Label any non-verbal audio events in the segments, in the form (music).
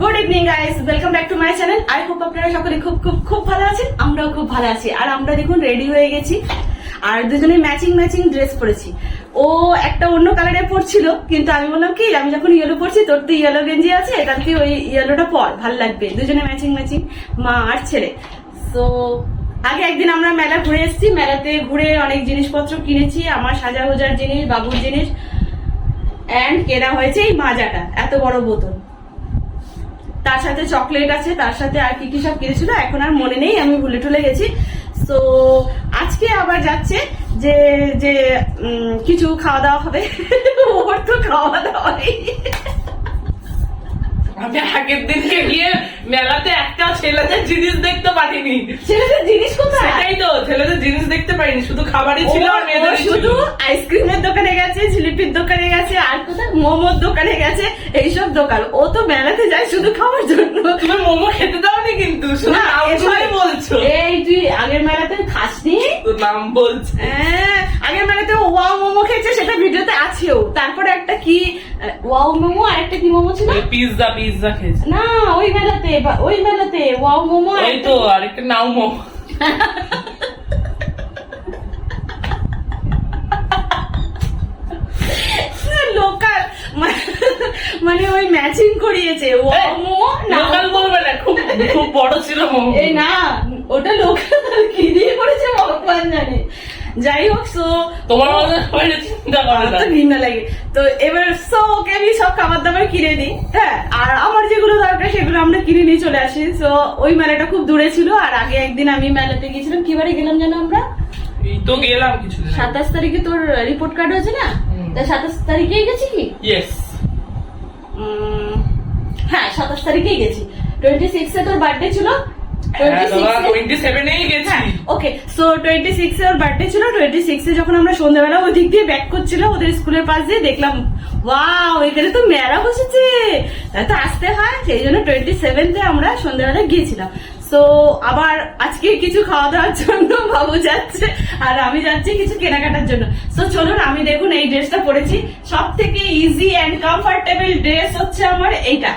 Good evening guys welcome back to my channel I hope আপনারা সকলে খুব খুব খুব ভালো আছেন। আমরাও খুব ভালো আছি। আর আমরা দেখুন রেডি হয়ে গেছি। আর দুজনে ম্যাচিং ম্যাচিং ড্রেস পরেছি। ও একটা অন্য কালারে পরছিল, কিন্তু আমি বললাম, কি? আমি যখন ইয়েলো পরছি, তোর তো ইয়েলো গেঞ্জি আছে এখান থেকে ওই ইয়েলোটা পর, ভালো লাগবে। দুজনে ম্যাচিং ম্যাচিং মা আর ছেলে। সো আগে একদিন আমরা মেলা ঘুরে এসেছি। মেলাতে ঘুরে অনেক জিনিসপত্র কিনেছি, আমার সাজা গোজার জিনিস, বাবুর জিনিস অ্যান্ড কেনা হয়েছে এই মাজাটা, এত বড় বোতল। তার সাথে চকলেট আছে, তার সাথে আর কি কি সব কিনেছিল, এখন আর মনে নেই, আমি ভুলে টুলে গেছি। তো আজকে আবার যাচ্ছে যে যে কিছু খাওয়া দাওয়া হবে। (laughs) ওর তো খাওয়া দাওয়া আমি আগের দিনকে গিয়ে মেলাতে একটা ছেলেদের জিনিস দেখতে পারিনি। ছেলেদের জিনিস কোথায়? সেটাই তো ছেলেদের জিনিস দেখতে পারিনি শুধু খাবারই ছিল আর মেয়েদের শুধু। আইসক্রিমের দোকানে গেছে জিলিপির দোকানে গেছে আর কোথায়? মোমোর দোকানে গেছে এইসব দোকান। ও তো মেলাতে যায় শুধু খাওয়ার জন্য। তুমি মোমো খেতে দাওনি কিন্তু শুধু না, বলছো। এই তুই আগের মেলাতে খাসনি? নাম বলছে। হ্যাঁ, আগের মেলাতে ওয়াও মোমো খেয়েছে সেটা ভিডিওতে আছেও। তারপরে একটা কি ওয়াও মোমো আর একটা কি মোমো ছিল? পিৎজা পিৎজা খেয়েছি। না ওই মেলাতে ওই মেলাতে ওয়াও মোমো আর তো আরেকটা নাও মোমো। লোকাল মানে ওই ম্যাচিং করিয়েছে ওয়াও মোমো না লোকাল বলবে না খুব খুব বড় ছিল মোমো। এই না ওটা লোকাল কি দিয়ে করেছে ভগবান জানে। যাই হোক সো তোমার মনে হয় চিন্তা করে না। তো ঘৃণা লাগে। তো এবার সো ওকে আমি সব খাবার দাবার কিনে দিই হ্যাঁ? আর আমার যেগুলো দরকার সেগুলো আমরা কিনে নিয়ে চলে আসি। সো ওই মেলাটা খুব দূরে ছিল আর আগে একদিন আমি মেলাতে গেছিলাম কি বারে গেলাম যেন আমরা? তো গেলাম কিছু সাতাশ তারিখে তোর রিপোর্ট কার্ড হয়েছে না? তা সাতাশ তারিখেই গেছি কি? ইয়েস হ্যাঁ সাতাশ তারিখেই গেছি। টোয়েন্টি সিক্সে তোর বার্থডে ছিল ওকে সো টোয়েন্টি সিক্সে ওর বার্থডে ছিল টোয়েন্টি সিক্সে যখন আমরা সন্ধ্যাবেলা ওই দিক দিয়ে ব্যাক ওদের স্কুলের পাশ দিয়ে দেখলাম ওয়াও এখানে তো মেলা বসেছে। তো আসতে হয় সেই জন্য টোয়েন্টি আমরা সন্ধ্যাবেলা গিয়েছিলাম। সো আবার আজকে কিছু খাওয়া দাওয়ার জন্য বাবু যাচ্ছে আর আমি যাচ্ছি কিছু কেনাকাটার জন্য। সো চলুন আমি দেখুন এই ড্রেসটা পরেছি। সব থেকে ইজি অ্যান্ড কমফোর্টেবল ড্রেস হচ্ছে আমার এইটা।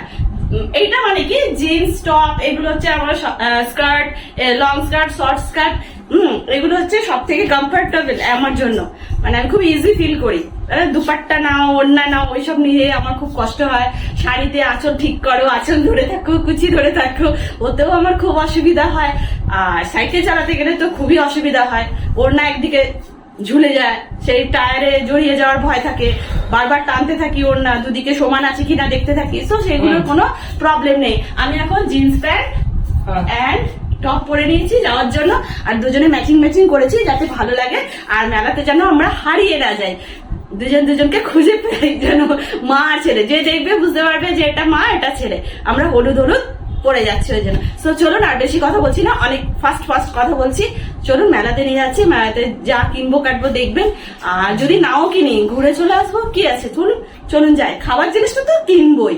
এইটা মানে কি? জিন্স টপ এগুলো হচ্ছে আমার skirt long skirt short skirt হুম, এগুলো হচ্ছে সব থেকে কমফোর্টেবল আমার জন্য। মানে আমি খুব ইজি ফিল করি। দুপাট্টা নাও, ওড়না নাও, ওইসব নিয়ে আমার খুব কষ্ট হয়। শাড়িতে আঁচল ঠিক করো, আঁচল ধরে থাকো, কুচি ধরে থাকো, ওতেও আমার খুব অসুবিধা হয়। আর সাইকেল চালাতে গেলে তো খুবই অসুবিধা হয়। ওড়না একদিকে ঝুলে যায় সেই টায়ারে জড়িয়ে যাওয়ার ভয় থাকে। বারবার টানতে থাকি ওর না দুদিকে সমান আছে কিনা দেখতে থাকি। তো সেগুলোর। কোনো প্রবলেম নেই। আমি এখন জিন্স প্যান্ট। অ্যান্ড টপ পরে নিয়েছি যাওয়ার জন্য। আর দুজনে ম্যাচিং ম্যাচিং করেছি যাতে ভালো লাগে। আর মেলাতে যেন আমরা হারিয়ে না যাই। দুজন দুজনকে খুঁজে পাই যেন মা আর ছেলে। যে দেখবে বুঝতে পারবে যে এটা মা এটা ছেলে। আমরা হলুদ হলুদ পড়ে যাচ্ছে ওই জন্য। সো চলুন আর বেশি কথা বলছি না, অনেক ফাস্ট ফাস্ট কথা বলছি। চলুন, মেলাতে নিয়ে যাচ্ছি, মেলাতে যা কিনবো, কাটবো, দেখবেন। আর যদি নাও কিনি, ঘুরে চলে আসব, কি আছে? চলুন চলুন যাই। খাবার জিনিসটা তো কিনবই।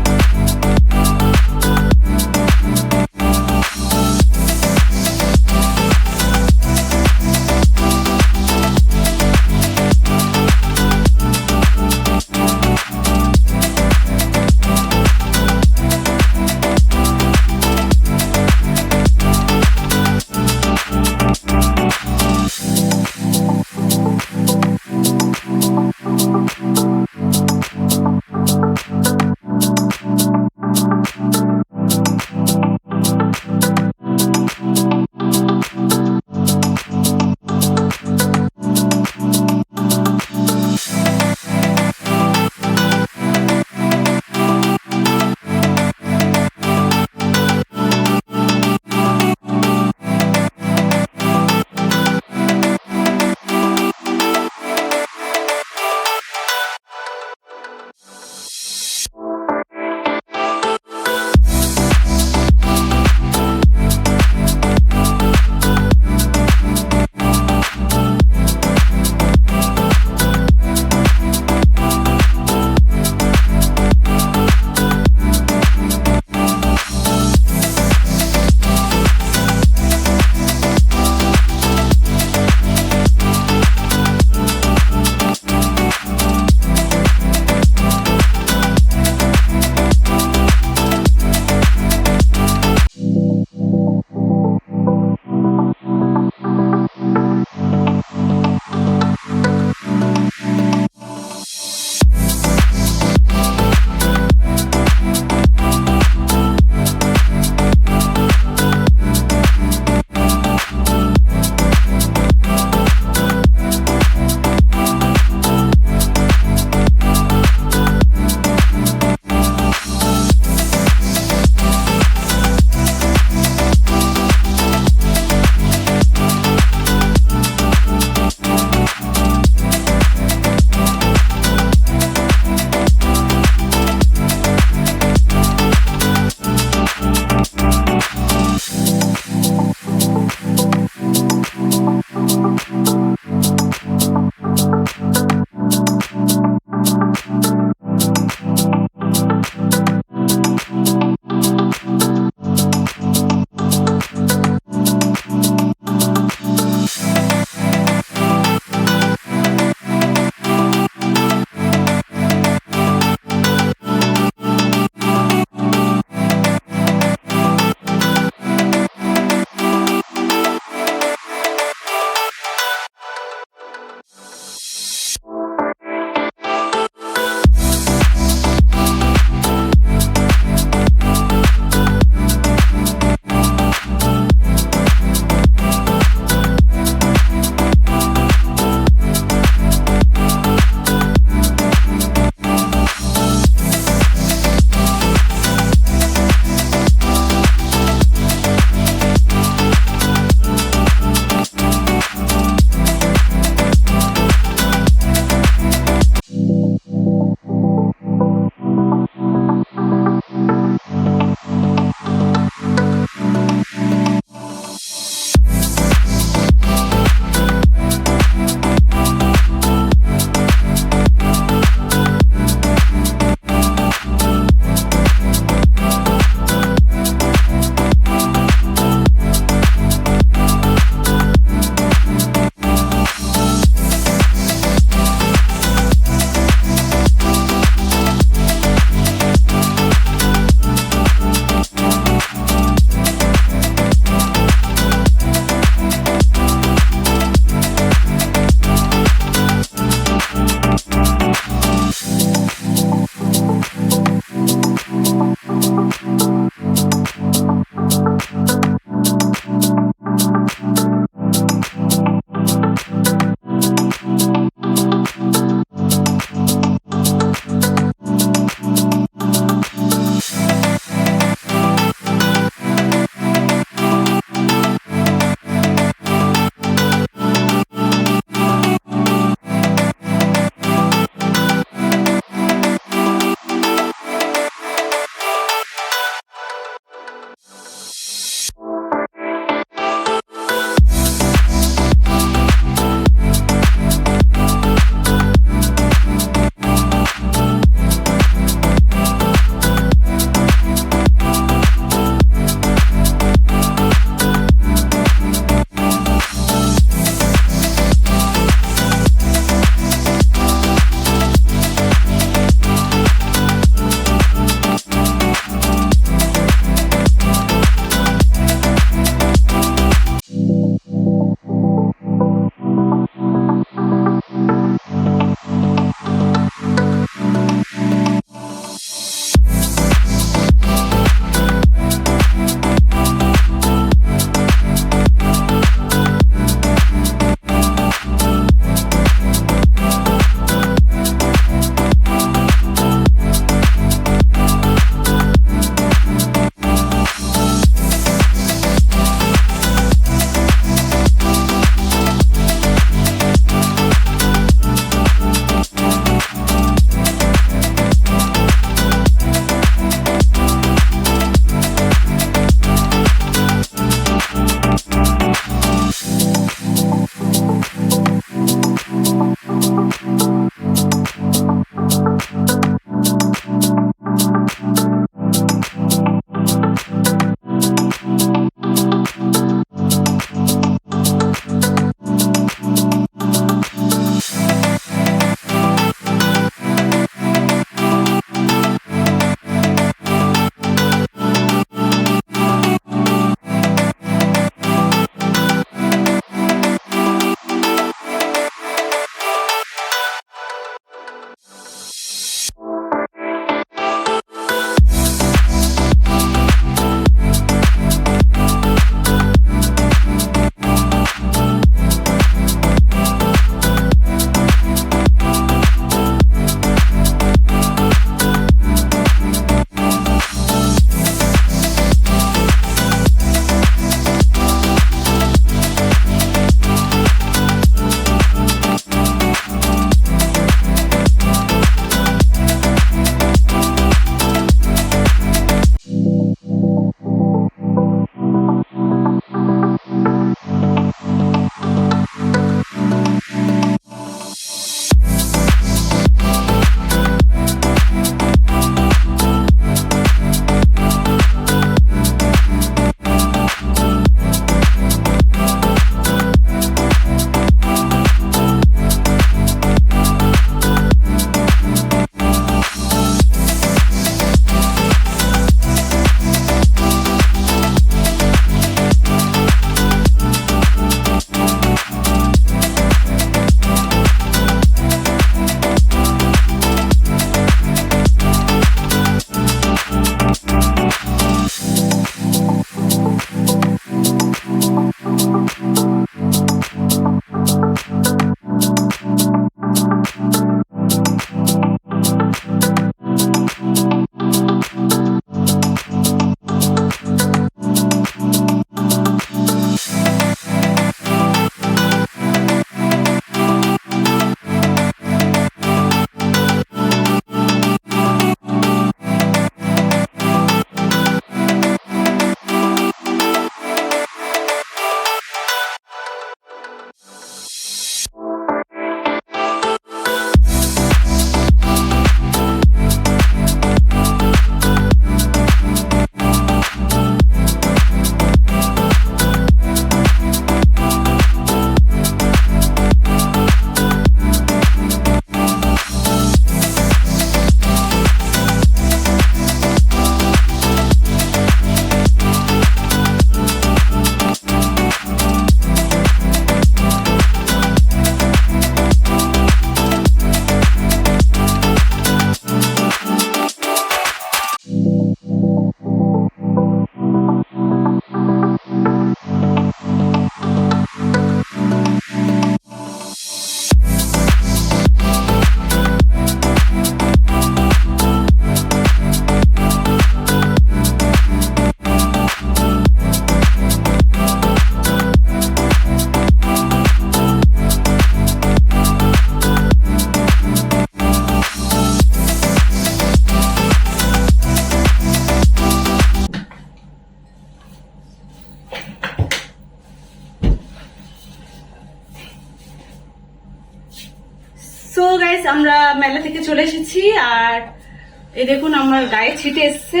এই দেখুন আমার গায়ে ছিটে এসছে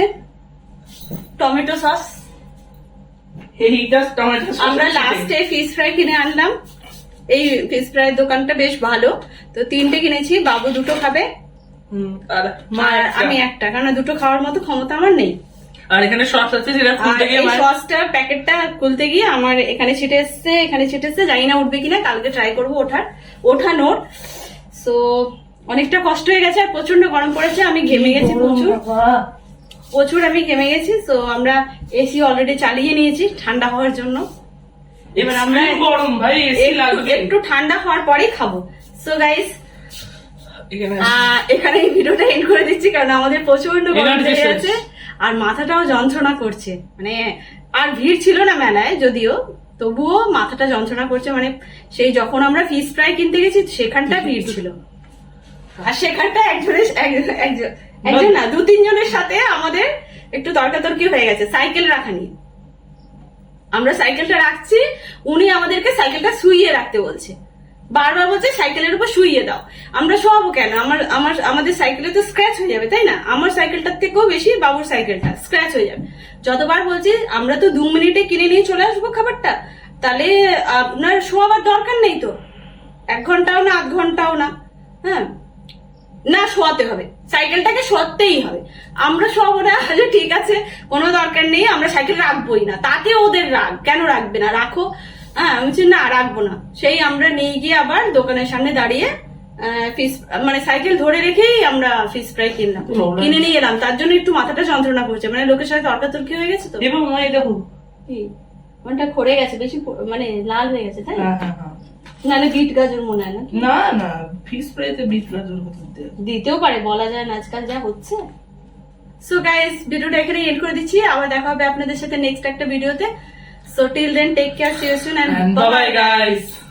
টমেটো সস। আমরা লাস্টে ফিশ ফ্রাই কিনে আনলাম। এই ফিশ ফ্রাই দোকানটা বেশ ভালো। তো তিনটে কিনেছি বাবু দুটো খাবে। হুম, আর মা আমি একটা কারণ দুটো খাওয়ার মতো ক্ষমতা আমার নেই। আর এখানে সস আছে যেটা খুলতে গিয়ে সসটার প্যাকেটটা খুলতে গিয়ে আমার এখানে ছিটে এসছে এখানে ছিটে এসছে। জানি না উঠবে কিনা কালকে ট্রাই করব ওঠার। ওঠানোর। সো অনেকটা কষ্ট হয়ে গেছে আর প্রচণ্ড গরম পড়েছে আমি ঘেমে গেছি প্রচুর। প্রচুর আমি ঘেমে গেছি তো আমরা এসি অলরেডি চালিয়ে নিয়েছি ঠান্ডা হওয়ার জন্য। এবার আমরা গরম ভাই এসি একটু- লাগবে। একটু ঠান্ডা হওয়ার পরেই খাব। সো গাইস এখানে এই ভিডিওটা এন্ড করে দিচ্ছি কারণ আমাদের প্রচণ্ড গরম শেষ। আছে আর মাথাটাও যন্ত্রণা করছে। মানে আর ভিড় ছিল না মেলায় যদিও তবুও মাথাটা যন্ত্রণা করছে। মানে সেই যখন আমরা ফিশ ফ্রাই কিনতে গেছি সেখানটা ভিড় ছিল। আর সেখানটা একজনের একজন একজন না দু তিনজনের সাথে আমাদের একটু তর্কাতর্কি হয়ে গেছে সাইকেল রাখা নিয়ে। আমরা সাইকেলটা রাখছি উনি আমাদেরকে সাইকেলটা শুইয়ে রাখতে বলছে। বারবার বলছে সাইকেলের উপর শুইয়ে দাও। আমরা শোয়াবো কেন? আমার আমার আমাদের সাইকেলে তো স্ক্র্যাচ হয়ে যাবে তাই না? আমার সাইকেলটার থেকেও বেশি বাবুর সাইকেলটা স্ক্র্যাচ হয়ে যাবে। যতবার বলছি আমরা তো দু মিনিটে কিনে নিয়ে চলে আসব খাবারটা তাহলে আপনার শোয়াবার দরকার নেই তো। এক ঘন্টাও না আধ ঘন্টাও না। হ্যাঁ? না শোয়াতে হবে। সাইকেলটাকে শোয়াতেই হবে। আমরা শোয়াবো না যে ঠিক আছে কোনো দরকার নেই আমরা সাইকেল রাখবোই না। তাতে ওদের রাগ কেন রাখবে না? রাখো। হ্যাঁ আমি বলছি না রাখব না। সেই আমরা নিয়ে গিয়ে আবার দোকানের সামনে দাঁড়িয়ে ফিস মানে সাইকেল ধরে রেখেই আমরা ফিস ফ্রাই কিনলাম। কিনে নিয়ে এলাম। তার জন্য একটু মাথাটা যন্ত্রণা করছে। মানে লোকের সাথে তর্কাতর্কি হয়ে গেছে তো? এবং দেখো কি? মনটা খড়ে গেছে বেশি মানে লাল হয়ে গেছে তাই? না? হ্যাঁ বিট গাজর মনে হয় না? না না ফিশ ফ্রাইতে বিট গাজর দিতে দিতেও পারে বলা যায় না আজকাল যা হচ্ছে। সো গাইস ভিডিওটা এখানে এন্ড করে দিচ্ছি। আবার দেখা হবে আপনাদের সাথে নেক্সট একটা ভিডিওতে so till then take care see you soon and bye guys guys.